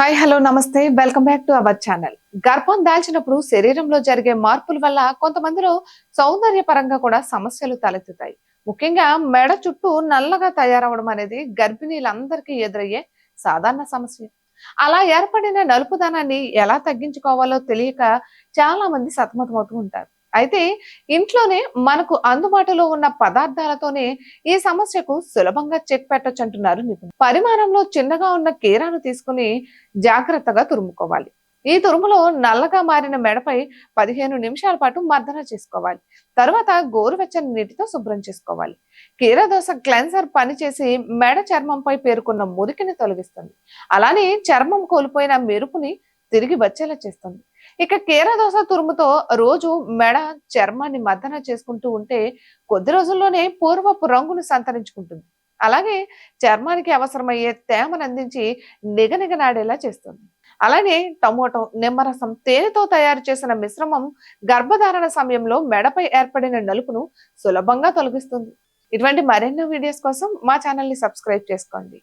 Hi hello నమస్తే. Welcome back to our channel గర్భం దాల్చినప్పుడు శరీరంలో జరిగే మార్పుల వల్ల కొంతమందిలో సౌందర్య పరంగా కూడా సమస్యలు తలెత్తుతాయి. ముఖ్యంగా మెడ చుట్టూ నల్లగా తయారవడం అనేది గర్భిణీలందరికీ ఎదురయ్యే సాధారణ సమస్య. అలా ఏర్పడిన నలుపుదనాన్ని ఎలా తగ్గించుకోవాలో తెలియక చాలా మంది సతమతమవుతూ ఉంటారు. అయితే ఇంట్లోనే మనకు అందుబాటులో ఉన్న పదార్థాలతోనే ఈ సమస్యకు సులభంగా చెక్ పెట్టొచ్చు అంటున్నారు నిపుణులు. పరిమాణంలో చిన్నగా ఉన్న కీరాను తీసుకుని జాగ్రత్తగా తురుముకోవాలి. ఈ తురుములో నల్లగా మారిన మెడపై పదిహేను నిమిషాల పాటు మర్దన చేసుకోవాలి. తర్వాత గోరువెచ్చని నీటితో శుభ్రం చేసుకోవాలి. కీరదోస క్లెన్సర్ పనిచేసి మెడ చర్మంపై పేరుకున్న మురికిని తొలగిస్తుంది. అలానే చర్మం కోల్పోయిన మెరుపుని తిరిగి వచ్చేలా చేస్తుంది. ఇక కీరదోస తురుముతో రోజు మెడ చర్మాన్ని మద్దన చేసుకుంటూ ఉంటే కొద్ది రోజుల్లోనే పూర్వపు రంగును సంతరించుకుంటుంది. అలాగే చర్మానికి అవసరమయ్యే తేమను అందించి నిగనిగనాడేలా చేస్తుంది. అలానే టమోటో నిమ్మరసం తేనెతో తయారు చేసిన మిశ్రమం గర్భధారణ సమయంలో మెడపై ఏర్పడిన నలుపును సులభంగా తొలగిస్తుంది. ఇటువంటి మరెన్నో వీడియోస్ కోసం మా ఛానల్ని సబ్స్క్రైబ్ చేసుకోండి.